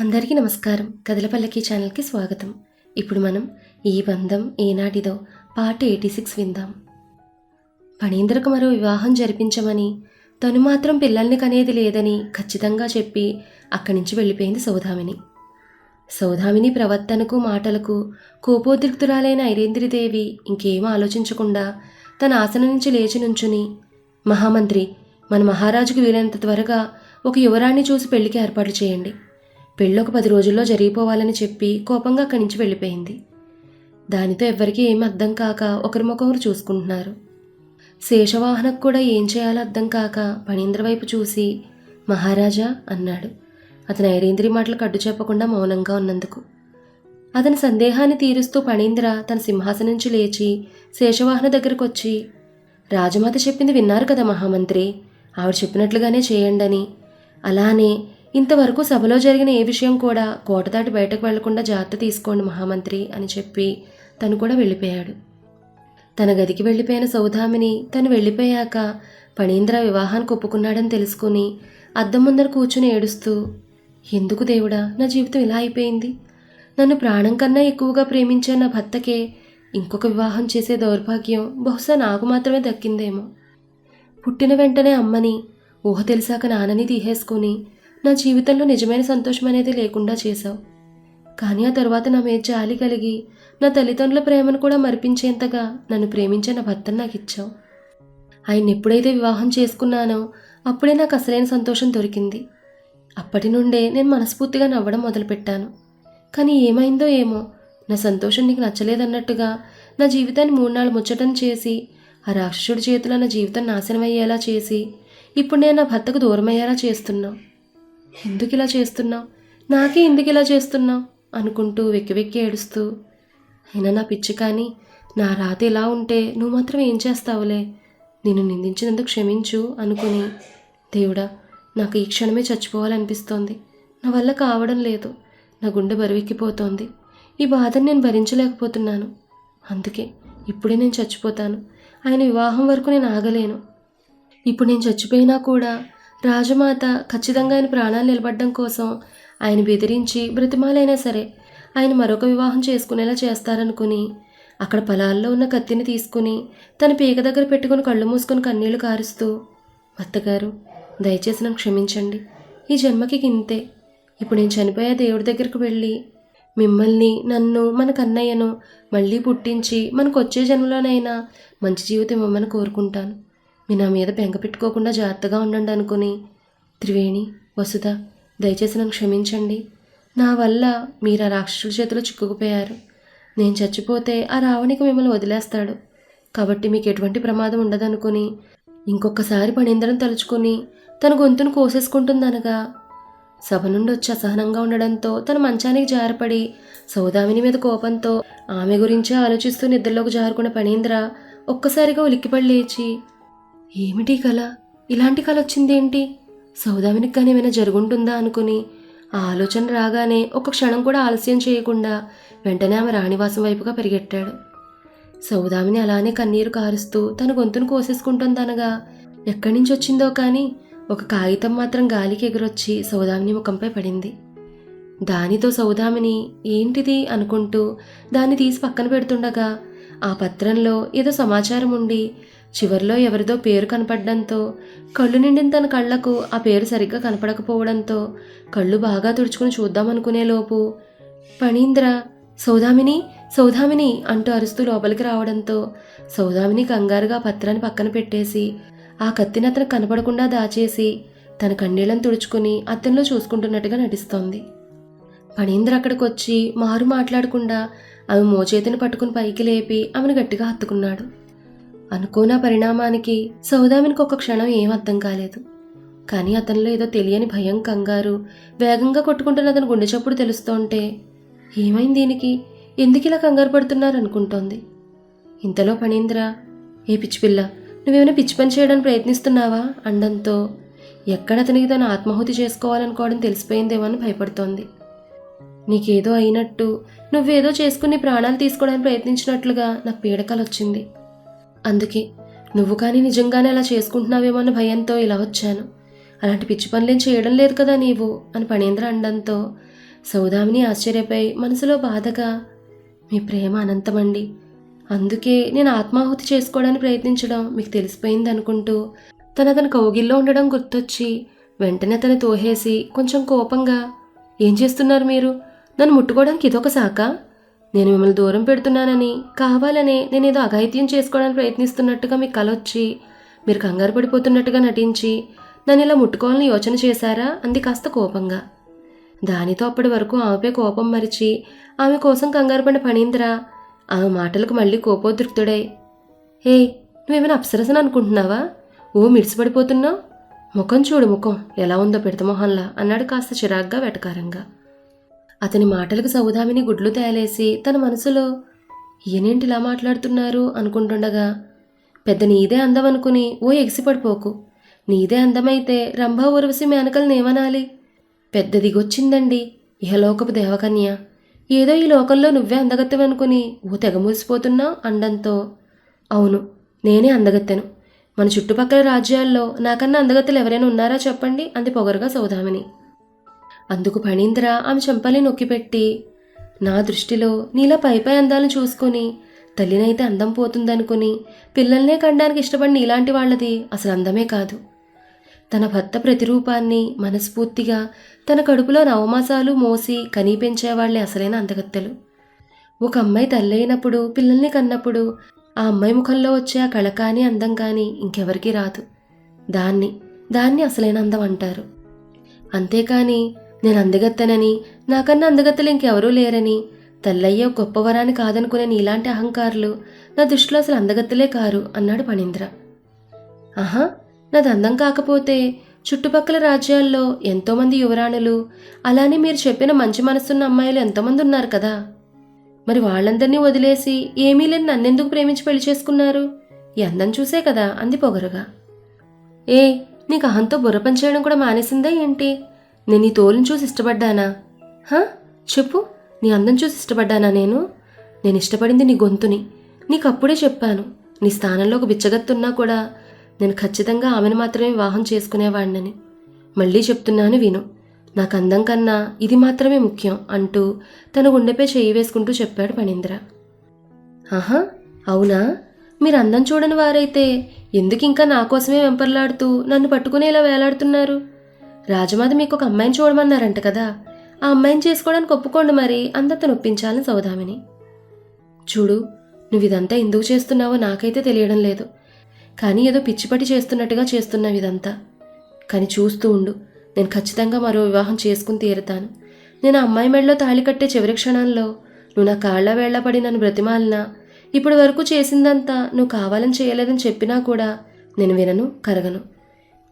అందరికీ నమస్కారం. కదలపల్లకి ఛానల్కి స్వాగతం. ఇప్పుడు మనం ఈ బంధం ఏనాటిదో పార్ట్ ఎయిటీ సిక్స్ విందాం. ఫణీంద్రకు మరో వివాహం జరిపించమని తను మాత్రం పిల్లల్ని కనేది లేదని ఖచ్చితంగా చెప్పి అక్కడి నుంచి వెళ్ళిపోయింది సౌధామిని. సౌధామిని ప్రవర్తనకు మాటలకు కోపోద్రిక్తురాలైన ఐరేంద్రిదేవి ఇంకేం ఆలోచించకుండా తన ఆసనం నుంచి లేచి నుంచుని మహామంత్రి మన మహారాజుకు వీలైనంత త్వరగా ఒక యువరాణ్ణి చూసి పెళ్ళికి ఏర్పాట్లు చేయండి. పెళ్ళి ఒక పది రోజుల్లో జరిగిపోవాలని చెప్పి కోపంగా అక్కడి నుంచి వెళ్ళిపోయింది. దానితో ఎవ్వరికీ ఏమీ అర్థం కాక ఒకరిమొకరు చూసుకుంటున్నారు. శేషవాహనకు కూడా ఏం చేయాలో అర్థం కాక పణీంద్ర వైపు చూసి మహారాజా అన్నాడు. అతను ఐరేంద్రి మాటలు కడ్డు చెప్పకుండా మౌనంగా ఉన్నందుకు. అతని సందేహాన్ని తీరుస్తూ పణీంద్ర తన సింహాసనం నుంచి లేచి శేషవాహన దగ్గరకు వచ్చి రాజమాత చెప్పింది విన్నారు కదా మహామంత్రి. ఆవిడ చెప్పినట్లుగానే చేయండని. అలానే ఇంతవరకు సభలో జరిగిన ఏ విషయం కూడా కోట దాటి బయటకు వెళ్ళకుండా జాగ్రత్త తీసుకోండి మహామంత్రి అని చెప్పి తను కూడా వెళ్ళిపోయాడు. తన గదికి వెళ్ళిపోయిన సౌదామిని తను వెళ్ళిపోయాక పణీంద్ర వివాహానికి ఒప్పుకున్నాడని తెలుసుకుని అద్దం ముందర కూర్చుని ఏడుస్తూ ఎందుకు దేవుడా నా జీవితం ఇలా అయిపోయింది? నన్ను ప్రాణం కన్నా ఎక్కువగా ప్రేమించే నా భర్తకే ఇంకొక వివాహం చేసే దౌర్భాగ్యం బహుశా నాకు మాత్రమే దక్కిందేమో. పుట్టిన వెంటనే అమ్మని ఊహ తెలిసాక నాన్నని తీసేసుకుని నా జీవితంలో నిజమైన సంతోషం అనేది లేకుండా చేశావు. కానీ ఆ తర్వాత నా మీద జాలి కలిగి నా తల్లిదండ్రుల ప్రేమను కూడా మరిపించేంతగా నన్ను ప్రేమించే నా భర్తను నాకు ఇచ్చావు. ఆయన ఎప్పుడైతే వివాహం చేసుకున్నానో అప్పుడే నాకు అసలైన సంతోషం దొరికింది. అప్పటి నుండే నేను మనస్ఫూర్తిగా నవ్వడం మొదలుపెట్టాను. కానీ ఏమైందో ఏమో నా సంతోషం నీకు నచ్చలేదన్నట్టుగా నా జీవితాన్ని మూడు నాలుగు ముచ్చటం చేసి ఆ రాక్షసుడి చేతిలో నా జీవితం నాశనం అయ్యేలా చేసి ఇప్పుడు నేను నా భర్తకు దూరమయ్యేలా చేస్తున్నాను చేస్తున్నావు. ఎందుకు ఇలా చేస్తున్నావు నాకే ఎందుకు ఇలా చేస్తున్నావు అనుకుంటూ వెక్కి వెక్కి ఏడుస్తూ అయినా నా పిచ్చి కానీ నా రాత ఇలా ఉంటే నువ్వు మాత్రం ఏం చేస్తావులే? నేను నిందించినందుకు క్షమించు అనుకుని దేవుడా నాకు ఈ క్షణమే చచ్చిపోవాలనిపిస్తోంది. నా వల్ల కావడం లేదు. నా గుండె బరువెక్కిపోతోంది. ఈ బాధను నేను భరించలేకపోతున్నాను. అందుకే ఇప్పుడే నేను చచ్చిపోతాను. ఆయన వివాహం వరకు నేను ఆగలేను. ఇప్పుడు నేను చచ్చిపోయినా కూడా రాజమాత ఖచ్చితంగా ఆయన ప్రాణాలు నిలబడడం కోసం ఆయన బెదిరించి బ్రతిమాలైనా సరే ఆయన మరొక వివాహం చేసుకునేలా చేస్తారనుకుని అక్కడ పొలాల్లో ఉన్న కత్తిని తీసుకుని తన పీక దగ్గర పెట్టుకుని కళ్ళు మూసుకొని కన్నీళ్ళు కారుస్తూ అత్తగారు దయచేసి నన్ను క్షమించండి. ఈ జన్మకి ఇంతే. ఇప్పుడు నేను చనిపోయే దేవుడి దగ్గరికి వెళ్ళి మిమ్మల్ని నన్ను మన కన్నయ్యను మళ్ళీ పుట్టించి మనకు వచ్చే జన్మలోనైనా మంచి జీవితం ఇవ్వమని కోరుకుంటాను. మీ నా మీద బెంగ పెట్టుకోకుండా జాగ్రత్తగా ఉండండి అనుకుని. త్రివేణి వసుధ దయచేసి నన్ను క్షమించండి. నా వల్ల మీరు ఆ రాక్షసుల చేతిలో చిక్కుకుపోయారు. నేను చచ్చిపోతే ఆ రావణికి మిమ్మల్ని వదిలేస్తాడు. కాబట్టి మీకు ఎటువంటి ప్రమాదం ఉండదనుకుని ఇంకొకసారి పణీంద్రం తలుచుకుని తన గొంతును కోసేసుకుంటుందనగా సభ నుండి వచ్చి అసహనంగా ఉండడంతో తన మంచానికి జారపడి సౌదామిని మీద కోపంతో ఆమె గురించే ఆలోచిస్తూ నిద్రలోకి జారుకున్న పణీంద్ర ఒక్కసారిగా ఉలిక్కిపడి లేచి ఏమిటి కల? ఇలాంటి కల వచ్చిందేంటి? సౌదామినికి కానీ ఏమైనా జరుగుంటుందా అనుకుని ఆ ఆలోచన రాగానే ఒక క్షణం కూడా ఆలస్యం చేయకుండా వెంటనే ఆమె రాణివాసం వైపుగా పరిగెట్టాడు. సౌదామిని అలానే కన్నీరు కారుస్తూ తన గొంతును కోసేసుకుంటుందనగా ఎక్కడి నుంచి వచ్చిందో కానీ ఒక కాగితం మాత్రం గాలికి ఎగురొచ్చి సౌదామిని ముఖంపై పడింది. దానితో సౌదామిని ఏంటిది అనుకుంటూ దాన్ని తీసి పక్కన పెడుతుండగా ఆ పత్రంలో ఏదో సమాచారం ఉండి చివర్లో ఎవరిదో పేరు కనపడడంతో కళ్ళు నిండిన తన కళ్ళకు ఆ పేరు సరిగ్గా కనపడకపోవడంతో కళ్ళు బాగా తుడుచుకుని చూద్దామనుకునేలోపు పణీంద్ర సౌదామిని సౌదామిని అంటూ అరుస్తూ లోపలికి రావడంతో సౌదామిని కంగారుగా పత్రాన్ని పక్కన పెట్టేసి ఆ కత్తిని అతను కనపడకుండా దాచేసి తన కన్నీళ్ళను తుడుచుకుని అతనిలో చూసుకుంటున్నట్టుగా నటిస్తోంది. పణీంద్ర అక్కడికి వచ్చి మారు మాట్లాడకుండా ఆమె మోచేతిని పట్టుకుని పైకి లేపి ఆమెను గట్టిగా హత్తుకున్నాడు. అనుకోన పరిణామానికి సౌదామినికి ఒక క్షణం ఏం అర్థం కాలేదు. కానీ అతనిలో ఏదో తెలియని భయం కంగారు వేగంగా కొట్టుకుంటున్న అతని గుండె చప్పుడు తెలుస్తుంటే ఏమైంది దీనికి? ఎందుకు ఇలా కంగారు పడుతున్నారు అనుకుంటోంది. ఇంతలో పణీంద్ర ఏ పిచ్చి పిల్ల నువ్వేమైనా పిచ్చి పని చేయడానికి ప్రయత్నిస్తున్నావా? అండంతో ఎక్కడ అతనికి తను ఆత్మాహుతి చేసుకోవాలనుకోవడం తెలిసిపోయిందేమో అని భయపడుతోంది. నీకేదో అయినట్టు నువ్వేదో చేసుకుని ప్రాణాలు తీసుకోవడానికి ప్రయత్నించినట్లుగా నాకు పీడకలు వచ్చింది అందుకే నువ్వు కానీ నిజంగానే అలా చేసుకుంటున్నావేమో అన్న భయంతో ఇలా వచ్చాను. అలాంటి పిచ్చి పనులేం చేయడం లేదు కదా నీవు అని పణేంద్ర అండంతో సౌదామిని ఆశ్చర్యపై మనసులో బాధగా మీ ప్రేమ అనంతమండి అందుకే నేను ఆత్మాహుతి చేసుకోవడానికి ప్రయత్నించడం మీకు తెలిసిపోయింది అనుకుంటూ తన అతని కౌగిల్లో ఉండడం గుర్తొచ్చి వెంటనే తను తోహేసి కొంచెం కోపంగా ఏం చేస్తున్నారు మీరు? నన్ను ముట్టుకోవడానికి ఇదొక శాఖ? నేను మిమ్మల్ని దూరం పెడుతున్నానని. కావాలనే నేను ఏదో అఘాయిత్యం చేసుకోవడానికి ప్రయత్నిస్తున్నట్టుగా మీకు కలొచ్చి మీరు కంగారు పడిపోతున్నట్టుగా నటించి నన్ను ఇలా ముట్టుకోవాలని యోచన చేశారా? అంది కాస్త కోపంగా. దానితో అప్పటి వరకు ఆమెపై కోపం మరిచి ఆమె కోసం కంగారు పడిన పనీంద్ర ఆమె మాటలకు మళ్ళీ కోపోద్రిక్తుడై హే నువ్వేమైనా అప్సరసన అనుకుంటున్నావా? ఓ మిడిసిపడిపోతున్నావు? ముఖం చూడు ముఖం ఎలా ఉందో పెడతమొహంలా అన్నాడు కాస్త చిరాగ్గా వెటకారంగా. అతని మాటలకు సౌదామిని గుడ్లు తేలేసి తన మనసులో ఈయనేంటి ఇలా మాట్లాడుతున్నారు? అనుకుంటుండగా పెద్ద నీదే అందం అనుకుని ఓ ఎగిసిపడిపోకు. నీదే అందమైతే రంభా ఉరవసి మేనకల్ని ఏమనాలి పెద్ద దిగొచ్చిందండి ఇహలోకపు దేవకన్య. ఏదో ఈ లోకంలో నువ్వే అందగత్తవనుకుని ఓ తెగ మూసిపోతున్నావు అండంతో అవును నేనే అందగత్తెను. మన చుట్టుపక్కల రాజ్యాల్లో నాకన్నా అందగత్తెలు ఎవరైనా ఉన్నారా చెప్పండి? అంది పొగరుగా సౌదామిని. అందుకు ఫణీంద్ర ఆమె చెంపలే నొక్కిపెట్టి నా దృష్టిలో నీలా పైపై అందాలను చూసుకొని తల్లినైతే అందం పోతుందనుకుని పిల్లల్నే కనడానికి ఇష్టపడిన ఇలాంటి వాళ్ళది అసలు అందమే కాదు. తన భర్త ప్రతిరూపాన్ని మనస్ఫూర్తిగా తన కడుపులో నవమాసాలు మోసి కనిపెంచేవాళ్ళే అసలైన అందగత్తెలు ఒక అమ్మాయి తల్లైనప్పుడు పిల్లల్ని కన్నప్పుడు ఆ అమ్మాయి ముఖంలో వచ్చే ఆ కళ కానీ అందం కానీ ఇంకెవరికీ రాదు. దాన్ని దాన్ని అసలైన అందం అంటారు. అంతేకాని నేను అందగత్తెనని. నాకన్నా అందగత్తెలు ఇంకెవరూ లేరని. తెల్లయ్య గొప్ప వరాన్ని కాదనుకునే నీలాంటి అహంకారులు. నా దృష్టిలో అసలు అందగత్తెలే కారు అన్నాడు పణీంద్ర. ఆహా నాది అందం కాకపోతే చుట్టుపక్కల రాజ్యాల్లో ఎంతోమంది యువరాణులు అలానే మీరు చెప్పిన మంచి మనసున్న అమ్మాయిలు ఎంతోమంది ఉన్నారు కదా. మరి వాళ్ళందరినీ వదిలేసి ఏమీ లేని నన్నెందుకు ప్రేమించి పెళ్ళి చేసుకున్నారు? ఈ అందం చూసే కదా అంది పొగరుగా. ఏ నీకు అహంతో బుర్ర పనిచేయడం కూడా మానేసిందా ఏంటి? నేను నీ తోలుని చూసి ఇష్టపడ్డానా? హా? చెప్పు. నీ అందం చూసి ఇష్టపడ్డానా నేను? నేను ఇష్టపడింది నీ గొంతుని. నీకు అప్పుడే చెప్పాను. నీ స్థానంలో ఒక బిచ్చగత్తున్నా కూడా నేను ఖచ్చితంగా ఆమెను మాత్రమే వివాహం చేసుకునేవాడినని మళ్ళీ చెప్తున్నాను విను. నాకు అందం కన్నా ఇది మాత్రమే ముఖ్యం అంటూ తన గుండెపై చేయి వేసుకుంటూ చెప్పాడు పణీంద్ర. ఆహా అవునా? మీరు అందం చూడని వారైతే ఎందుకు ఇంకా నా కోసమే వెంపర్లాడుతూ నన్ను పట్టుకునేలా వేలాడుతున్నారు? రాజమాది మీకు ఒక అమ్మాయిని చూడమన్నారంట కదా. ఆ అమ్మాయిని చేసుకోవడానికి ఒప్పుకోండి మరి. అందరితో నొప్పించాలని సౌదామిని. చూడు నువ్వు ఇదంతా ఎందుకు చేస్తున్నావో నాకైతే తెలియడం లేదు. కానీ ఏదో పిచ్చిపట్టి చేస్తున్నట్టుగా చేస్తున్నావు ఇదంతా. కానీ చూస్తూ ఉండు. నేను ఖచ్చితంగా మరో వివాహం చేసుకుని తీరుతాను. నేను ఆ అమ్మాయి మెడలో తాళి కట్టే చివరి క్షణాల్లో నువ్వు నా కాళ్ళ వేళ్ళ పడి నన్ను బ్రతిమాలినా ఇప్పటి వరకు చేసిందంతా నువ్వు కావాలని చేయలేదని చెప్పినా కూడా నేను వినను కరగను.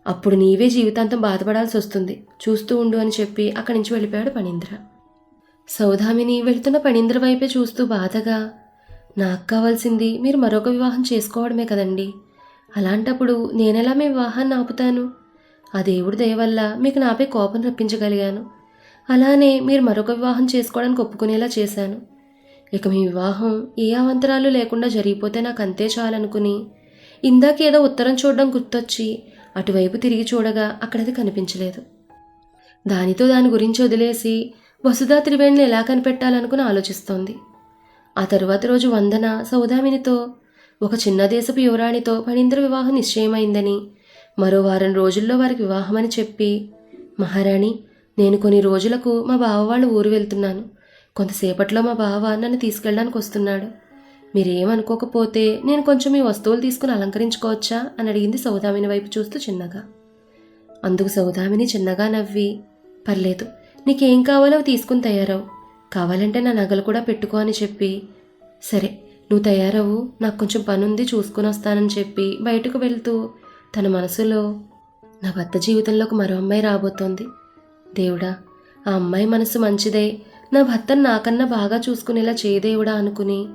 అప్పుడు నీవే జీవితాంతం బాధపడాల్సి వస్తుంది చూస్తూ ఉండు అని చెప్పి అక్కడి నుంచి వెళ్ళిపోయాడు పణీంద్ర. సౌధామిని వెళుతున్న పణీంద్ర వైపే చూస్తూ బాధగా నాకు కావాల్సింది మీరు మరొక వివాహం చేసుకోవడమే కదండి. అలాంటప్పుడు నేనెలా మీ వివాహాన్ని ఆపుతాను? ఆ దేవుడి దయ వల్ల మీకు నాపై కోపం రప్పించగలిగాను. అలానే మీరు మరొక వివాహం చేసుకోవడానికి ఒప్పుకునేలా చేశాను. ఇక మీ వివాహం ఏ అవంతరాలు లేకుండా జరిగిపోతే నాకు అంతే చాలనుకుని ఇందాకేదో ఉత్తరం చూడడం గుర్తొచ్చి అటువైపు తిరిగి చూడగా అక్కడది కనిపించలేదు. దానితో దాని గురించి వదిలేసి వసుధా త్రివేణిని ఎలా కనిపెట్టాలనుకుని ఆలోచిస్తోంది. ఆ తరువాత రోజు వందన సౌదామినితో ఒక చిన్న దేశపు యువరాణితో పణీంద్ర వివాహం నిశ్చయమైందని మరో వారం రోజుల్లో వారికి వివాహమని చెప్పి మహారాణి నేను కొన్ని రోజులకు మా బావ వాళ్ళ ఊరు వెళ్తున్నాను. కొంతసేపట్లో మా బావ నన్ను తీసుకెళ్ళడానికి వస్తున్నాడు. మీరేమనుకోకపోతే నేను కొంచెం ఈ వస్తువులు తీసుకుని అలంకరించుకోవచ్చా అని అడిగింది సౌదామిని వైపు చూస్తూ చిన్నగా. అందుకు సౌదామిని చిన్నగా నవ్వి పర్లేదు నీకేం కావాలో అవి తీసుకుని తయారవు. కావాలంటే నా నగలు కూడా పెట్టుకో అని చెప్పి సరే నువ్వు తయారవు నాకు కొంచెం పనుంది చూసుకుని వస్తానని చెప్పి బయటకు వెళ్తూ తన మనసులో నా భర్త జీవితంలోకి మరో అమ్మాయి రాబోతోంది. దేవుడా ఆ అమ్మాయి మనసు మంచిదే నా భర్తను నాకన్నా బాగా చూసుకునేలా చేయదేవుడా అనుకుని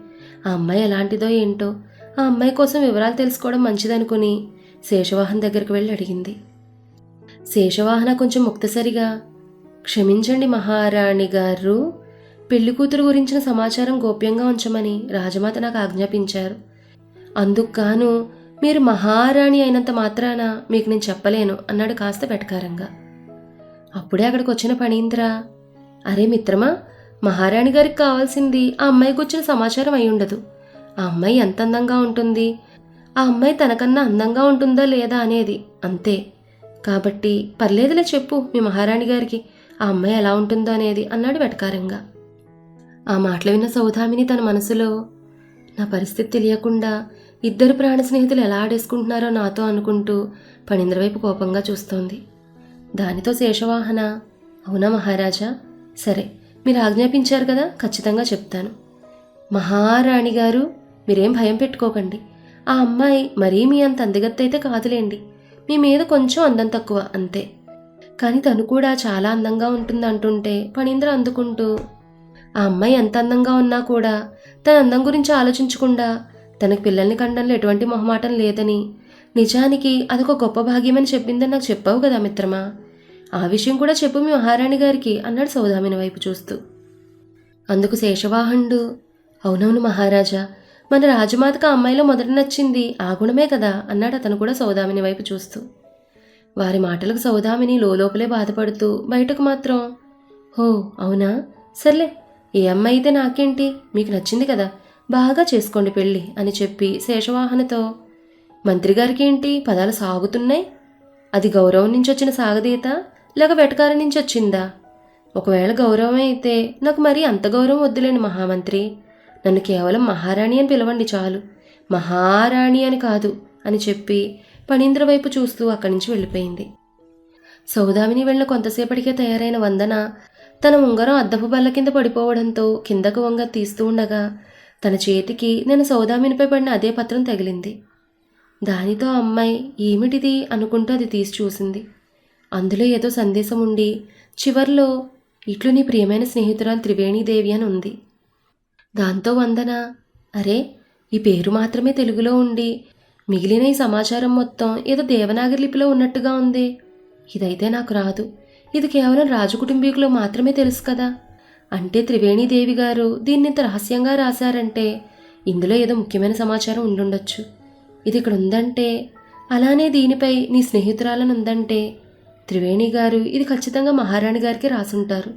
ఆ అమ్మాయి ఎలాంటిదో ఏంటో ఆ అమ్మాయి కోసం వివరాలు తెలుసుకోవడం మంచిదనుకుని శేషవాహన్ దగ్గరికి వెళ్ళి అడిగింది. శేషవాహన కొంచెం ముక్తసరిగా క్షమించండి మహారాణి గారు పెళ్ళి కూతురు గురించిన సమాచారం గోప్యంగా ఉంచమని రాజమాత నాకు ఆజ్ఞాపించారు. అందుకు గాను మీరు మహారాణి అయినంత మాత్రాన మీకు నేను చెప్పలేను అన్నాడు కాస్త వెటకారంగా. అప్పుడే అక్కడికి వచ్చిన పణీంద్ర అరే మిత్రమా మహారాణి గారికి కావాల్సింది ఆ అమ్మాయికి వచ్చిన సమాచారం అయి ఉండదు. ఆ అమ్మాయి ఎంత అందంగా ఉంటుంది? ఆ అమ్మాయి తనకన్నా అందంగా ఉంటుందా లేదా అనేది అంతే. కాబట్టి పర్లేదులే చెప్పు మీ మహారాణి గారికి. ఆ అమ్మాయి ఎలా ఉంటుందో అనేది అన్నాడు వెటకారంగా. ఆ మాటలు విన్న సౌధామిని తన మనసులో నా పరిస్థితి తెలియకుండా ఇద్దరు ప్రాణ స్నేహితులు ఎలా ఆడేసుకుంటున్నారో నాతో అనుకుంటూ పణీంద్ర వైపు కోపంగా చూస్తోంది. దానితో శేషవాహన అవునా మహారాజా? సరే. మీరు ఆజ్ఞాపించారు కదా ఖచ్చితంగా చెప్తాను. మహారాణి గారు మీరేం భయం పెట్టుకోకండి. ఆ అమ్మాయి మరీ మీ అంత అందగత్తైతే కాదులేండి. మీ మీద కొంచెం అందం తక్కువ అంతే. కానీ తను కూడా చాలా అందంగా ఉంటుంది అంటుంటే పణీంద్ర అందుకుంటూ ఆ అమ్మాయి ఎంత అందంగా ఉన్నా కూడా తన అందం గురించి ఆలోచించకుండా తనకు పిల్లల్ని కండంలో ఎటువంటి మొహమాటం లేదని నిజానికి అదొక గొప్ప భాగ్యమని చెప్పిందని నాకు చెప్పావు కదా మిత్రమా. ఆ విషయం కూడా చెప్పు మీ మహారాణి గారికి అన్నాడు సౌదామిని వైపు చూస్తూ. అందుకు శేషవాహనుడు అవునవును మహారాజా మన రాజమాతకు అమ్మాయిలో మొదట నచ్చింది ఆ గుణమే కదా అన్నాడు అతను కూడా సౌదామిని వైపు చూస్తూ. వారి మాటలకు సౌదామిని లోపలే బాధపడుతూ బయటకు మాత్రం హో అవునా? సర్లే ఏ అమ్మాయి అయితే నాకేంటి? మీకు నచ్చింది కదా బాగా చేసుకోండి పెళ్ళి అని చెప్పి శేషవాహనతో మంత్రిగారికి ఏంటి పదాలు సాగుతున్నాయి? అది గౌరవం నుంచి వచ్చిన సాగదీత? లేక వెటకారి నుంచి వచ్చిందా? ఒకవేళ గౌరవం అయితే నాకు మరీ అంత గౌరవం వద్దులేండి మహామంత్రి. నన్ను కేవలం మహారాణి అని పిలవండి చాలు. మహారాణి అని కాదు అని చెప్పి పణీంద్ర వైపు చూస్తూ అక్కడి నుంచి వెళ్ళిపోయింది. సౌదామిని వెళ్ళిన కొంతసేపటికే తయారైన వందన తన ఉంగరం అద్దపు బల్ల కింద పడిపోవడంతో కిందకు వంగ తీస్తూ ఉండగా తన చేతికి నేను సౌదామినిపై పడిన అదే పత్రం తగిలింది. దానితో అమ్మాయి ఏమిటిది అనుకుంటూ అది తీసి చూసింది. అందులో ఏదో సందేశం ఉండి చివర్లో ఇట్లు నీ ప్రియమైన స్నేహితురాలు త్రివేణీదేవి అని ఉంది. దాంతో వందన అరే ఈ పేరు మాత్రమే తెలుగులో ఉండి మిగిలిన ఈ సమాచారం మొత్తం ఏదో దేవనాగరి లిపిలో ఉన్నట్టుగా ఉంది. ఇదైతే నాకు రాదు. ఇది కేవలం రాజు కుటుంబీకులు మాత్రమే తెలుసు కదా. అంటే త్రివేణీదేవి గారు దీన్ని ఇంత రహస్యంగా రాశారంటే ఇందులో ఏదో ముఖ్యమైన సమాచారం ఉండుండొచ్చు. ఇది ఇక్కడ ఉందంటే అలానే దీనిపై నీ స్నేహితురాలను ఉందంటే త్రివేణి గారు ఇది ఖచ్చితంగా మహారాణి గారికి రాసుంటారు.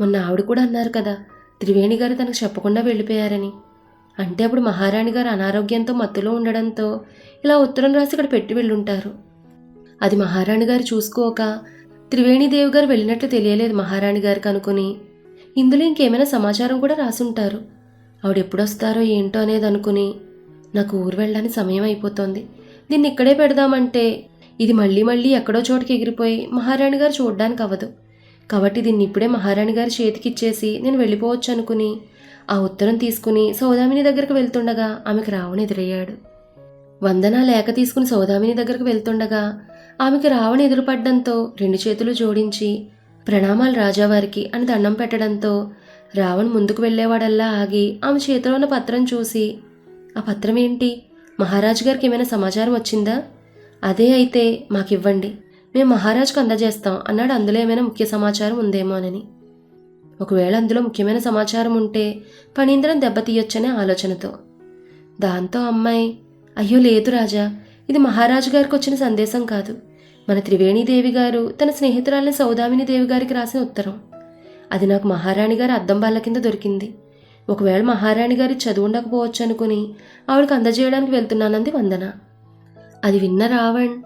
మొన్న ఆవిడ కూడా అన్నారు కదా త్రివేణి గారు తనకు చెప్పకుండా వెళ్ళిపోయారని. అంటే అప్పుడు మహారాణి గారు అనారోగ్యంతో మత్తులో ఉండడంతో ఇలా ఉత్తరం రాసి ఇక్కడ పెట్టి వెళ్ళుంటారు. అది మహారాణి గారు చూసుకోక త్రివేణిదేవి గారు వెళ్ళినట్లు తెలియలేదు మహారాణి గారికి అనుకుని. ఇందులో ఇంకేమైనా సమాచారం కూడా రాసుంటారు. ఆవిడ ఎప్పుడొస్తారో ఏంటో అనేది అనుకుని నాకు ఊరు వెళ్ళడానికి సమయం అయిపోతుంది. దీన్ని ఇక్కడే పెడదామంటే ఇది మళ్ళీ మళ్ళీ ఎక్కడో చోటుకి ఎగిరిపోయి మహారాణి గారు చూడడానికి అవ్వదు. కాబట్టి దీన్ని ఇప్పుడే మహారాణి గారి చేతికి ఇచ్చేసి నేను వెళ్ళిపోవచ్చు అనుకుని ఆ ఉత్తరం తీసుకుని సౌదామిని దగ్గరకు వెళ్తుండగా ఆమెకు రావణ ఎదురయ్యాడు. వందన లేఖ తీసుకుని సౌదామిని దగ్గరకు వెళ్తుండగా ఆమెకు రావణ ఎదురుపడ్డంతో రెండు చేతులు జోడించి ప్రణామాలు రాజావారికి అని దండం పెట్టడంతో రావణ్ ముందుకు వెళ్ళేవాడల్లా ఆగి ఆమె చేతిలో ఉన్న పత్రం చూసి ఆ పత్రం ఏంటి మహారాజు గారికి ఏమైనా సమాచారం వచ్చిందా? అదే అయితే మాకివ్వండి. మేము మహారాజుకు అందజేస్తాం అన్నాడు. అందులో ఏమైనా ముఖ్య సమాచారం ఉందేమోనని ఒకవేళ అందులో ముఖ్యమైన సమాచారం ఉంటే పణీంద్రం దెబ్బతీయొచ్చనే ఆలోచనతో. దాంతో అమ్మాయి అయ్యో లేదు రాజా ఇది మహారాజు గారికి వచ్చిన సందేశం కాదు. మన త్రివేణీదేవి గారు తన స్నేహితురాలిని సౌదామిని దేవి గారికి రాసిన ఉత్తరం. అది నాకు మహారాణి గారి అద్దం బాళ్ళ కింద దొరికింది. ఒకవేళ మహారాణి గారి చదువు ఉండకపోవచ్చు అనుకుని ఆవిడకి అందజేయడానికి వెళ్తున్నానంది వందన. అది విన్న రావణ్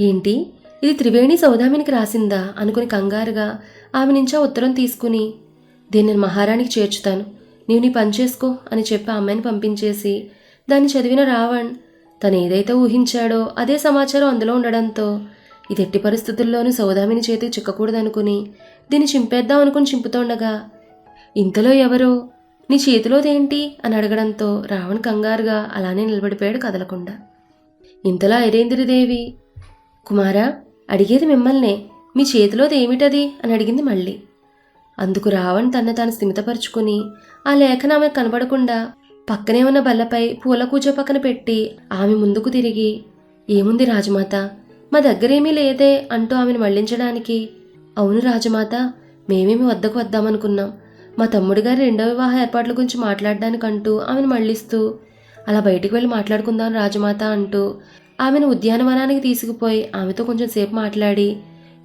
ఏంటి? ఇది త్రివేణి సౌదామినికి రాసిందా? అనుకుని కంగారుగా ఆమె నుంచా ఉత్తరం తీసుకుని దీన్ని మహారాణికి చేర్చుతాను. నీవు నీ పని చేసుకో అని చెప్పి ఆ అమ్మాయిని పంపించేసి దాన్ని చదివిన రావణ్ తను ఏదైతే ఊహించాడో అదే సమాచారం అందులో ఉండడంతో ఇది ఎట్టి పరిస్థితుల్లోనూ సౌదామిని చేతికి చిక్కకూడదనుకుని దీన్ని చింపేద్దాం అనుకుని చింపుతుండగా ఇంతలో ఎవరో? నీ చేతిలోదేంటి? అని అడగడంతో రావణ్ కంగారుగా అలానే నిలబడిపోయాడు కదలకుండా. ఇంతలో ఐరేంద్రదేవి కుమారా అడిగేది మిమ్మల్నే మీ చేతిలోది ఏమిటది? అని అడిగింది మళ్ళీ. అందుకు రావణ్ తన తాను స్థిమితపరుచుకుని ఆ లేఖను ఆమె కనబడకుండా పక్కనే ఉన్న బల్లపై పూల కూజ పక్కన పెట్టి ఆమె ముందుకు తిరిగి ఏముంది రాజమాత? మా దగ్గరేమీ లేదే అంటూ ఆమెను మళ్ళించడానికి అవును రాజమాత మేమేమి వద్దకు వద్దామనుకున్నాం. మా తమ్ముడు గారి రెండో వివాహ ఏర్పాట్ల గురించి మాట్లాడడానికంటూ ఆమెను మళ్ళిస్తూ అలా బయటికి వెళ్ళి మాట్లాడుకుందాం రాజమాత అంటూ ఆమెను ఉద్యానవనానికి తీసుకుపోయి ఆమెతో కొంచెం సేపు మాట్లాడి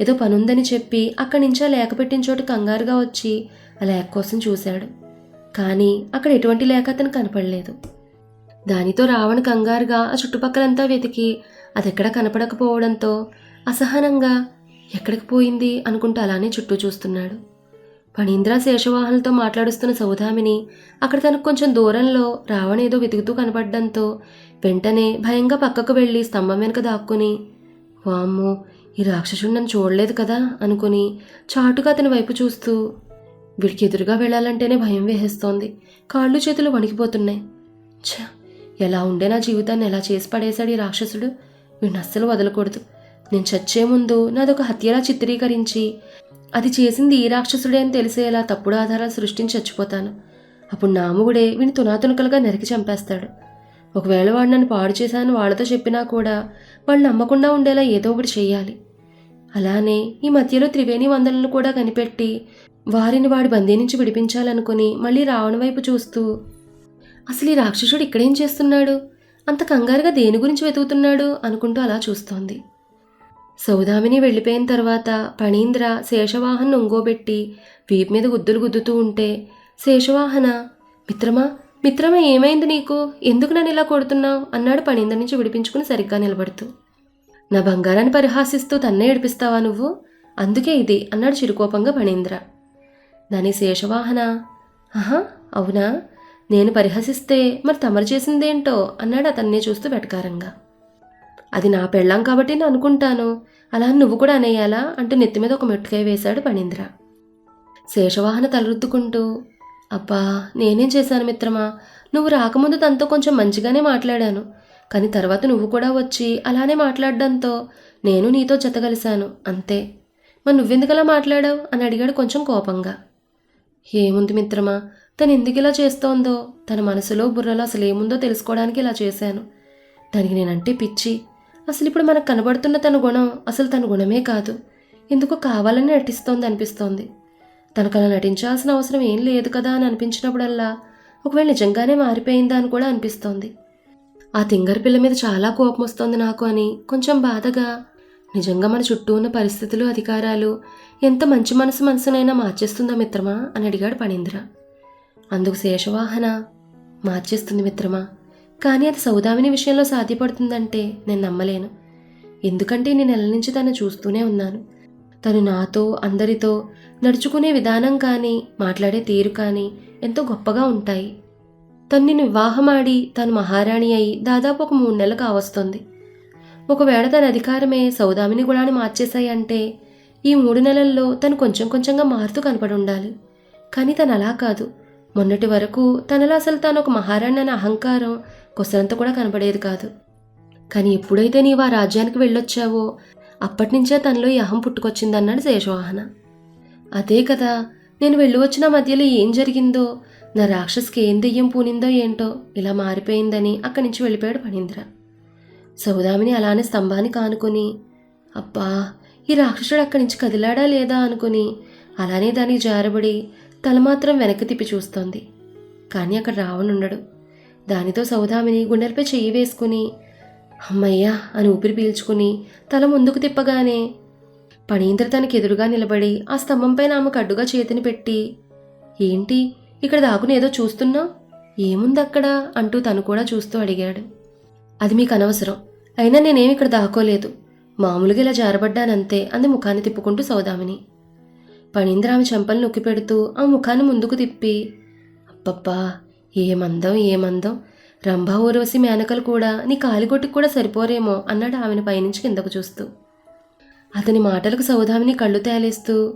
ఏదో పనుందని చెప్పి అక్కడి నుంచి ఆ లేఖ పెట్టిన చోటు కంగారుగా వచ్చి ఆ లేఖ కోసం చూశాడు. కానీ అక్కడ ఎటువంటి లేఖ అతను కనపడలేదు. దానితో రావణ కంగారుగా ఆ చుట్టుపక్కలంతా వెతికి అదెక్కడ కనపడకపోవడంతో అసహనంగా ఎక్కడికి పోయింది? అనుకుంటూ అలానే చుట్టూ చూస్తున్నాడు. ఫణీంద్ర శేషవాహనులతో మాట్లాడుస్తున్న సౌదామిని అక్కడ తనకు కొంచెం దూరంలో రావణేదో వెతుకుతూ కనపడడంతో వెంటనే భయంగా పక్కకు వెళ్ళి స్తంభం వెనుక దాక్కుని వామ్మో ఈ రాక్షసుడు నన్ను చూడలేదు కదా అనుకుని చాటుగా అతని వైపు చూస్తూ వీడికి ఎదురుగా వెళ్ళాలంటేనే భయం వేసేస్తోంది. కాళ్ళు చేతులు వణికిపోతున్నాయి. ఛ ఎలా ఉండే నా జీవితాన్ని ఎలా చేసి పడేశాడు ఈ రాక్షసుడు? వీడిని అస్సలు వదలకూడదు. నేను చచ్చే ముందు నాదొక హత్యలా చిత్రీకరించి అది చేసింది ఈ రాక్షసుడే అని తెలిసేలా తప్పుడు ఆధారాలు సృష్టించి చచ్చిపోతాను. అప్పుడు నాముగుడే వీని తునాతునకలుగా నరికి చంపేస్తాడు. ఒకవేళ వాడు నన్ను పాడు చేశాను వాళ్ళతో చెప్పినా కూడా వాళ్ళు నమ్మకుండా ఉండేలా ఏదో ఒకటి చేయాలి అలానే ఈ మధ్యలో త్రివేణి వందలను కూడా కనిపెట్టి వారిని వాడి బందీ నుంచి విడిపించాలనుకుని మళ్ళీ రావణ వైపు చూస్తూ అసలు ఈ రాక్షసుడు ఇక్కడేం చేస్తున్నాడు? అంత కంగారుగా దేని గురించి వెతుకుతున్నాడు? అనుకుంటూ అలా చూస్తోంది. సౌదామిని వెళ్ళిపోయిన తర్వాత పణీంద్ర శేషవాహన్ ఒంగోబెట్టి వీపు మీద గుద్దులు గుద్దుతూ ఉంటే శేషవాహన మిత్రమా మిత్రమా ఏమైంది నీకు? ఎందుకు నన్ను ఇలా కొడుతున్నావు? అన్నాడు పణీంద్ర నుంచి విడిపించుకుని సరిగ్గా నిలబడుతూ. నా బంగారాన్ని పరిహాసిస్తూ తన్నే ఏడిపిస్తావా నువ్వు? అందుకే ఇది అన్నాడు చిరుకోపంగా పణీంద్ర. దాని శేషవాహన? ఆహా అవునా? నేను పరిహసిస్తే మరి తమరు చేసిందేంటో? అన్నాడు అతన్నే చూస్తూ వెటకారంగా. అది నా పెళ్ళాం కాబట్టి నేను అనుకుంటాను. అలా అని నువ్వు కూడా అనేయాలా? అంటూ నెత్తి మీద ఒక మెట్టుకాయ వేశాడు పణీంద్ర. శేషవాహన తలరుద్దుకుంటూ అబ్బా నేనేం చేశాను మిత్రమా? నువ్వు రాకముందు తనతో కొంచెం మంచిగానే మాట్లాడాను. కానీ తర్వాత నువ్వు కూడా వచ్చి అలానే మాట్లాడడంతో నేను నీతో జతగలిశాను అంతే. మరి నువ్వెందుకలా మాట్లాడావు? అని అడిగాడు కొంచెం కోపంగా. ఏముంది మిత్రమా? తను ఎందుకు ఇలా చేస్తోందో? తన మనసులో బుర్రలో అసలు ఏముందో తెలుసుకోవడానికి ఇలా చేశాను. దానికి నేనంటే పిచ్చి. అసలు ఇప్పుడు మనకు కనబడుతున్న తన గుణం అసలు తన గుణమే కాదు. ఎందుకో కావాలని నటిస్తోంది అనిపిస్తోంది. తనకు అలా నటించాల్సిన అవసరం ఏం లేదు కదా అని అనిపించినప్పుడల్లా ఒకవేళ నిజంగానే మారిపోయిందా అని కూడా అనిపిస్తోంది. ఆ తింగర్ పిల్ల మీద చాలా కోపం వస్తోంది నాకు అని కొంచెం బాధగా నిజంగా మన చుట్టూ ఉన్న పరిస్థితులు అధికారాలు ఎంత మంచి మనసు మనసునైనా మార్చేస్తుందా మిత్రమా అని అడిగాడు పణీంద్ర. అందుకు శేషవాహన మార్చేస్తుంది మిత్రమా? కానీ అది సౌదామిని విషయంలో సాధ్యపడుతుందంటే నేను నమ్మలేను. ఎందుకంటే నేను నెల నుంచి తను చూస్తూనే ఉన్నాను. తను నాతో అందరితో నడుచుకునే విధానం కానీ మాట్లాడే తీరు కానీ ఎంతో గొప్పగా ఉంటాయి. తను నిన్ను వివాహమాడి తను మహారాణి అయి దాదాపు ఒక మూడు నెలలు కావస్తుంది ఒకవేళ తన అధికారమే సౌదామిని గుణాన్ని మార్చేశాయి అంటే ఈ మూడు నెలల్లో తను కొంచెం కొంచెంగా మారుతూ కనపడి ఉండాలి కానీ తను అలా కాదు. మొన్నటి వరకు తనలో అసలు తాను ఒక మహారాణి అనే అహంకారం కొసరంత కూడా కనబడేది కాదు. కానీ ఎప్పుడైతే నీవు ఆ రాజ్యానికి వెళ్ళొచ్చావో అప్పటినుంచే తనలో ఈ అహం పుట్టుకొచ్చిందన్నాడు శేషవాహన. అదే కదా నేను వెళ్ళి వచ్చిన మధ్యలో ఏం జరిగిందో నా రాక్షసుకి ఏం దెయ్యం పూనిందో ఏంటో ఇలా మారిపోయిందని అక్కడి నుంచి వెళ్ళిపోయాడు పణీంద్ర. సౌదామిని అలానే స్తంభానికి ఆనుకుని అబ్బా ఈ రాక్షసుడు అక్కడి నుంచి కదిలాడా లేదా అనుకుని అలానే దానికి జారబడి తల మాత్రం వెనక్కి తిప్పి చూస్తోంది. కానీ అక్కడ రావణుండడు. దానితో సౌదామిని గుండెలపై చెయ్యి వేసుకుని అమ్మయ్యా అని ఊపిరి పీల్చుకుని తల ముందుకు తిప్పగానే పణీంద్ర తనకి ఎదురుగా నిలబడి ఆ స్తంభంపైన ఆమెకు అడ్డుగా చేతిని పెట్టి ఏంటి ఇక్కడ దాకుని ఏదో చూస్తున్నావు ఏముందక్కడ? అంటూ తను కూడా చూస్తూ అడిగాడు. అది మీకు అనవసరం. అయినా నేనేమి ఇక్కడ దాక్కోలేదు. మామూలుగా ఇలా జారబడ్డానంతే అంది ముఖాన్ని తిప్పుకుంటూ సౌదామిని. పణీంద్ర ఆమె చెంపలు నొక్కి పెడుతూ ఆ ముఖాన్ని ముందుకు తిప్పి అబ్బబ్బా ఏమందం ఏమందం. రంభా ఊర్వశి మేనకలు కూడా నీ కాలిగొట్టుకు కూడా సరిపోరేమో అన్నాడు ఆమెను పైనుంచి కిందకు చూస్తూ. అతని మాటలకు సౌదామిని కళ్ళు తేలేస్తూ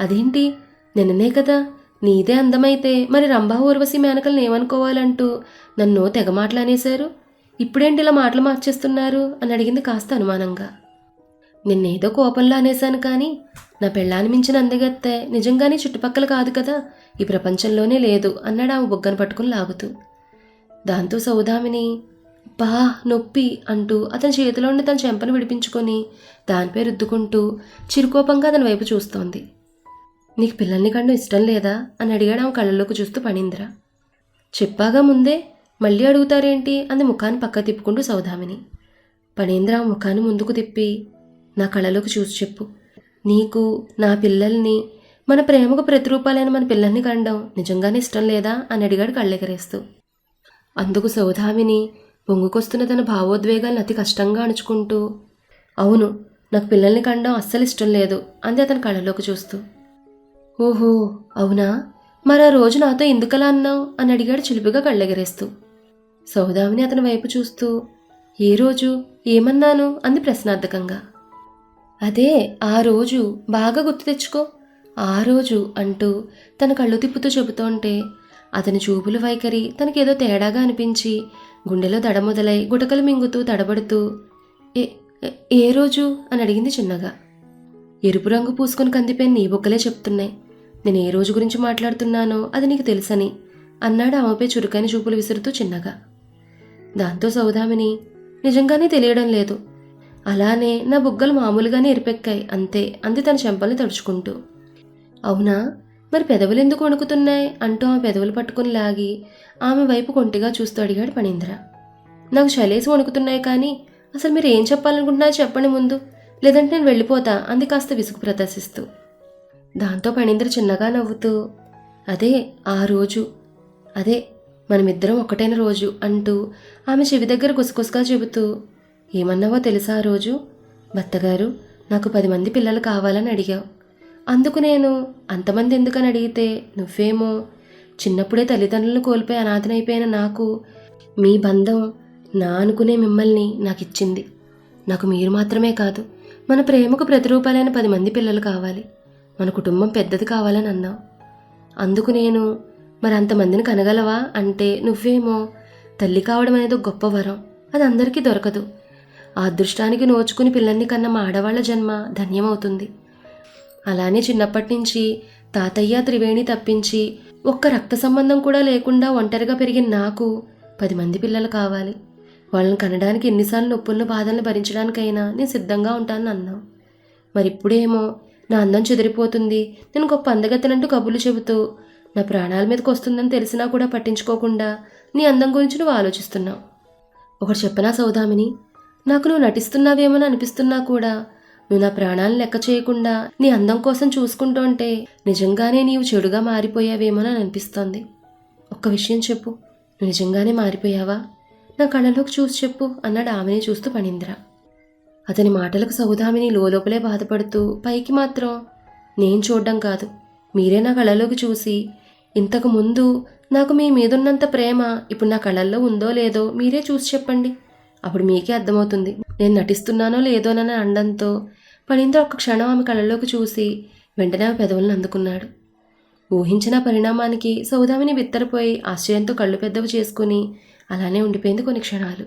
అదేంటి? నిన్ననే కదా నీదే అందమైతే మరి రంభా ఊర్వశి మేనకల్ని ఏమనుకోవాలంటూ నన్ను తెగ మాటలు అనేశారు ఇప్పుడేంటి ఇలా మాటలు మార్చేస్తున్నారు? అని అడిగింది కాస్త అనుమానంగా. నిన్నేదో కోపంలో అనేశాను కానీ నా పెళ్ళాన్ని మించిన అందగత్తే నిజంగానే చుట్టుపక్కల కాదు కదా. ఈ ప్రపంచంలోనే లేదు అన్నాడు ఆమె బుగ్గను పట్టుకుని లాగుతూ. దాంతో సౌదామిని బా నొప్పి అంటూ అతని చేతిలో ఉండి తన చెంపను విడిపించుకొని దానిపై రుద్దుకుంటూ చిరుకోపంగా అతని వైపు చూస్తోంది. నీకు పిల్లల్ని కండం ఇష్టం లేదా? అని అడిగాడు ఆమె కళ్ళలోకి చూస్తూ పణీంద్ర. చెప్పాగా ముందే మళ్ళీ అడుగుతారేంటి? అంది ముఖాన్ని పక్క తిప్పుకుంటూ సౌదామిని. పణీంద్ర ఆ ముఖాన్ని ముందుకు తిప్పి నా కళలోకి చూసి చెప్పు. నీకు నా పిల్లల్ని మన ప్రేమకు ప్రతిరూపాలైన మన పిల్లల్ని కండం నిజంగానే ఇష్టం లేదా అని అడిగాడు కళ్ళెగరేస్తూ. అందుకు సౌధామిని పొంగుకొస్తున్న తన భావోద్వేగాలను అతి కష్టంగా అణుచుకుంటూ అవును నాకు పిల్లల్ని కండం అస్సలు ఇష్టం లేదు అంది అతని కళ్ళలోకి చూస్తూ. ఓహో అవునా? మరి ఆ రోజు నాతో ఎందుకలా అన్నావు? అని అడిగాడు చిలిపిగా కళ్ళెగరేస్తూ. సౌదామిని అతని వైపు చూస్తూ ఏ రోజు ఏమన్నాను? అంది ప్రశ్నార్థకంగా. అదే ఆ రోజు బాగా గుర్తు తెచ్చుకో. ఆ రోజు అంటూ తన కళ్ళు తిప్పుతూ చెబుతోంటే అతని చూపుల వైఖరి తనకేదో తేడాగా అనిపించి గుండెలో దడ మొదలై గుటకలు మింగుతూ తడబడుతూ ఏ ఏ- రోజు? అని అడిగింది చిన్నగా. ఎరుపు రంగు పూసుకొని కందిపోయిన నీ బొక్కలే చెప్తున్నాయి. నేను ఏ రోజు గురించి మాట్లాడుతున్నానో అది నీకు తెలుసని అన్నాడు ఆమెపై చురుకైన చూపులు విసురుతూ చిన్నగా. దాంతో సౌదామిని నిజంగానే తెలియడం లేదు. అలానే నా బుగ్గలు మామూలుగానే ఎరిపెక్కాయి అంతే. అంది తన చెంపల్ని తడుచుకుంటూ. అవునా? మరి పెదవులు ఎందుకు వణుకుతున్నాయి? అంటూ ఆమె పెదవులు పట్టుకుని లాగి ఆమె వైపు కొంటిగా చూస్తూ అడిగాడు పణీంద్ర. నాకు చలేసి వణుకుతున్నాయి కానీ అసలు మీరు ఏం చెప్పాలనుకుంటున్నారో చెప్పండి ముందు. లేదంటే నేను వెళ్ళిపోతా అంది కాస్త విసుగు ప్రదర్శిస్తూ. దాంతో పణీంద్ర చిన్నగా నవ్వుతూ అదే ఆ రోజు అదే మనమిద్దరం ఒకటైన రోజు అంటూ ఆమె చెవి దగ్గర గుసగుసగా చెబుతూ ఏమన్నావో తెలుసా ఆ రోజు? భర్తగారు నాకు పది మంది పిల్లలు కావాలని అడిగావు. అందుకు నేను అంతమంది ఎందుకని అడిగితే నువ్వేమో? చిన్నప్పుడే తల్లిదండ్రులను కోల్పోయి అనాథనైపోయిన నాకు మీ బంధం నా అనుకునే మిమ్మల్ని నాకు ఇచ్చింది నాకు మీరు మాత్రమే కాదు మన ప్రేమకు ప్రతిరూపాలైన పది మంది పిల్లలు కావాలి. మన కుటుంబం పెద్దది కావాలని అన్నావు. అందుకు నేను మరి అంతమందిని కనగలవా? అంటే నువ్వేమో తల్లి కావడం అనేది గొప్ప వరం. అది అందరికీ దొరకదు. ఆ అదృష్టానికి నోచుకుని పిల్లల్ని కన్న మా ఆడవాళ్ళ జన్మ ధన్యమవుతుంది. అలానే చిన్నప్పటి నుంచి తాతయ్య త్రివేణి తప్పించి ఒక్క రక్త సంబంధం కూడా లేకుండా ఒంటరిగా పెరిగిన నాకు పది మంది పిల్లలు కావాలి. వాళ్ళని కనడానికి ఎన్నిసార్లు నొప్పులను బాధలను భరించడానికైనా నేను సిద్ధంగా ఉంటానని అన్నావు మరి ఇప్పుడేమో నా అందం చెదిరిపోతుంది. నేను గొప్ప అందగత్తనంటూ కబుర్లు చెబుతూ నా ప్రాణాల మీదకి వస్తుందని తెలిసినా కూడా పట్టించుకోకుండా నీ అందం గురించి నువ్వు ఆలోచిస్తున్నావు. ఒకటి చెప్పనా సౌదామిని? నాకు నువ్వు నటిస్తున్నావేమని అనిపిస్తున్నా కూడా నువ్వు నా ప్రాణాలను లెక్క చేయకుండా నీ అందం కోసం చూసుకుంటుంటే నిజంగానే నీవు చెడుగా మారిపోయావేమోనని అనిపిస్తోంది. ఒక్క విషయం చెప్పు నువ్వు నిజంగానే మారిపోయావా? నా కళ్ళలోకి చూసి చెప్పు అన్నాడు ఆమెని చూస్తూ పణీంద్ర. అతని మాటలకు సౌదామిని లోపలే బాధపడుతూ పైకి మాత్రం నేను చూడడం కాదు మీరే నా కళ్ళలోకి చూసి ఇంతకు ముందు నాకు మీ మీదున్నంత ప్రేమ ఇప్పుడు నా కళ్ళల్లో ఉందో లేదో మీరే చూసి చెప్పండి. అప్పుడు మీకే అర్థమవుతుంది. నేను నటిస్తున్నానో లేదోనని అండంతో పడిందో ఒక క్షణం ఆమె కళ్ళలోకి చూసి వెంటనే ఆమె పెదవులను అందుకున్నాడు. ఊహించిన పరిణామానికి సౌదామిని బిత్తరపోయి ఆశ్చర్యంతో కళ్ళు పెద్దవి చేసుకుని అలానే ఉండిపోయింది కొన్ని క్షణాలు.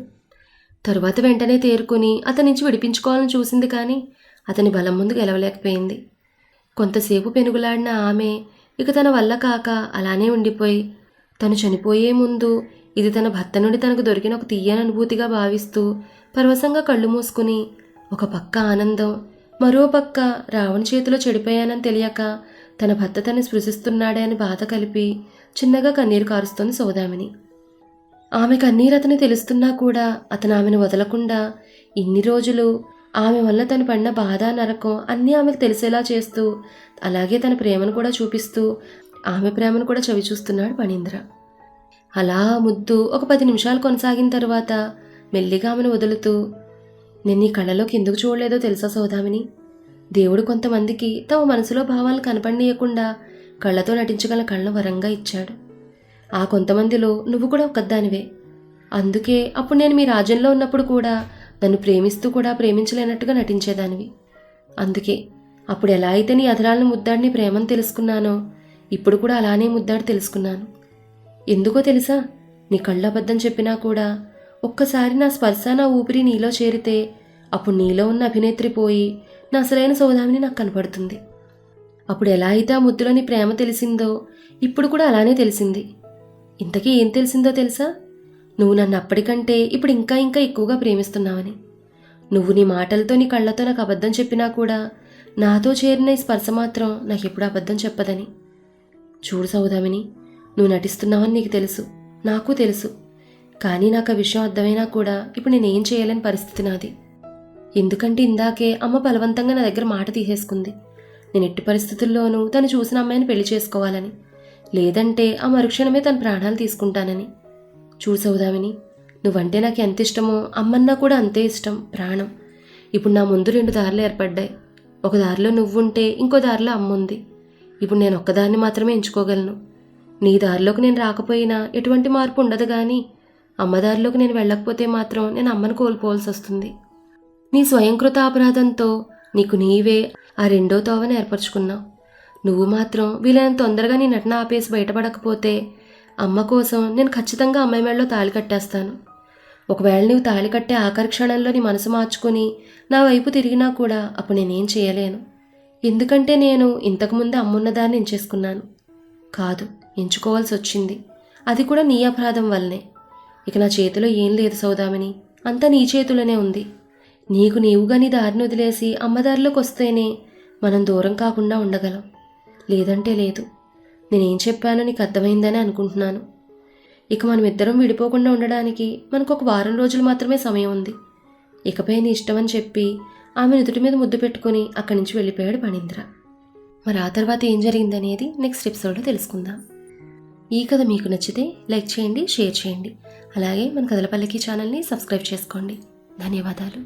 తరువాత వెంటనే తేరుకుని అతని నుంచి విడిపించుకోవాలని చూసింది కానీ అతని బలం ముందు గెలవలేకపోయింది. కొంతసేపు పెనుగులాడిన ఆమె ఇక తన వల్ల కాక అలానే ఉండిపోయి తను చనిపోయే ముందు ఇది తన భర్త నుండి తనకు దొరికిన ఒక తీయని అనుభూతిగా భావిస్తూ పరవశంగా కళ్ళు మూసుకుని ఒక పక్క ఆనందం మరో పక్క రావణ చేతిలో చెడిపోయానని తెలియక తన భర్త తన్ని స్పృశిస్తున్నాడే అని బాధ కలిపి చిన్నగా కన్నీరు కారుస్తోంది సౌదామిని. ఆమె కన్నీరు అతని తెలుస్తున్నా కూడా అతను ఆమెను వదలకుండా ఇన్ని రోజులు ఆమె వల్ల తను పడిన బాధ నరకం అన్నీ ఆమెకు తెలిసేలా చేస్తూ అలాగే తన ప్రేమను కూడా చూపిస్తూ ఆమె ప్రేమను కూడా చవి చూస్తున్నాడు పణీంద్ర. అలా ముద్దు ఒక పది నిమిషాలు కొనసాగిన తర్వాత మెల్లిగా ఆమెను వదులుతూ నేను ఈ కళ్ళలోకి ఎందుకు చూడలేదో తెలుసా సౌదామిని? దేవుడు కొంతమందికి తమ మనసులో భావాలు కనపడనీయకుండా కళ్ళతో నటించగల కళ్ళను వరంగా ఇచ్చాడు. ఆ కొంతమందిలో నువ్వు కూడా ఒక్కదానివే. అందుకే అప్పుడు నేను మీ రాజ్యంలో ఉన్నప్పుడు కూడా నన్ను ప్రేమిస్తూ కూడా ప్రేమించలేనట్టుగా నటించేదానివి. అందుకే అప్పుడు ఎలా అయితే నీ అధరాలను ముద్దాడిని ప్రేమను తెలుసుకున్నానో ఇప్పుడు కూడా అలానే ముద్దాడి తెలుసుకున్నాను. ఎందుకో తెలుసా? నీ కళ్ళబద్ధం చెప్పినా కూడా ఒక్కసారి నా స్పర్శ నా ఊపిరి నీలో చేరితే అప్పుడు నీలో ఉన్న అభినేత్రి పోయి నా అసలైన సౌదామిని నాకు కనపడుతుంది. అప్పుడు ఎలా అయితే ఆ ముద్దులోని ప్రేమ తెలిసిందో ఇప్పుడు కూడా అలానే తెలిసింది. ఇంతకీ ఏం తెలిసిందో తెలుసా? నువ్వు నన్ను అప్పటికంటే ఇప్పుడు ఇంకా ఇంకా ఎక్కువగా ప్రేమిస్తున్నావని. నువ్వు నీ మాటలతో నీ కళ్ళతో నాకు అబద్ధం చెప్పినా కూడా నాతో చేరిన ఈ స్పర్శ మాత్రం నాకు ఎప్పుడు అబద్ధం చెప్పదని. చూడు సౌదామిని నువ్వు నటిస్తున్నావని నీకు తెలుసు. నాకు తెలుసు. కానీ నాకు ఆ విషయం అర్థమైనా కూడా ఇప్పుడు నేనేం చేయలేని పరిస్థితి నాది. ఎందుకంటే ఇందాకే అమ్మ బలవంతంగా నా దగ్గర మాట తీసేసుకుంది. నేను ఎట్టి పరిస్థితుల్లోనూ తను చూసిన అమ్మాయిని పెళ్ళి చేసుకోవాలని లేదంటే ఆ మరుక్షణమే తన ప్రాణాలు తీసుకుంటానని. చూసవుదామిని నువ్వంటే నాకు ఎంత ఇష్టమో అమ్మన్నా కూడా అంతే ఇష్టం ప్రాణం. ఇప్పుడు నా ముందు రెండు దారులు ఏర్పడ్డాయి. ఒక దారిలో నువ్వుంటే ఇంకో దారిలో అమ్మ ఉంది ఇప్పుడు నేను ఒక్కదాన్ని మాత్రమే ఎంచుకోగలను. నీ దారిలోకి నేను రాకపోయినా ఎటువంటి మార్పు ఉండదు కానీ అమ్మదారిలోకి నేను వెళ్ళకపోతే మాత్రం నేను అమ్మను కోల్పోవాల్సి వస్తుంది. నీ స్వయంకృత అపరాధంతో నీకు నీవే ఆ రెండో తోవని ఏర్పరచుకున్నావు. నువ్వు మాత్రం వీలైనంత తొందరగా నీ నటన ఆపేసి బయటపడకపోతే అమ్మ కోసం నేను ఖచ్చితంగా అమ్మాయి మెడలో తాళి కట్టేస్తాను. ఒకవేళ నువ్వు తాళి కట్టే ఆఖరి క్షణంలో నీ మనసు మార్చుకుని నా వైపు తిరిగినా కూడా అప్పుడు నేనేం చేయలేను. ఎందుకంటే నేను ఇంతకుముందే అమ్మున్నదాన్ని ఎంచేసుకున్నాను. కాదు. ఎంచుకోవాల్సి వచ్చింది అది కూడా నీ అపరాధం వల్లనే. ఇక నా చేతిలో ఏం లేదు సౌదామిని. అంతా నీ చేతిలోనే ఉంది. నీకు నీవుగా నీ దారిని వదిలేసి అమ్మదారిలోకి వస్తేనే మనం దూరం కాకుండా ఉండగలం. లేదంటే లేదు. నేనేం చెప్పానో నీకు అర్థమైందని అనుకుంటున్నాను. ఇక మనం ఇద్దరం విడిపోకుండా ఉండడానికి మనకు ఒక వారం రోజులు మాత్రమే సమయం ఉంది. ఇకపై నీ ఇష్టం అని చెప్పి ఆమె నుదుటి మీద ముద్దు పెట్టుకుని అక్కడి నుంచి వెళ్ళిపోయాడు పణీంద్ర మరి ఆ తర్వాత ఏం జరిగిందనేది నెక్స్ట్ ఎపిసోడ్లో తెలుసుకుందాం. ఈ కథ మీకు నచ్చితే లైక్ చేయండి షేర్ చేయండి. అలాగే మన కథలపల్లికి ఛానల్ని సబ్స్క్రైబ్ చేసుకోండి. ధన్యవాదాలు.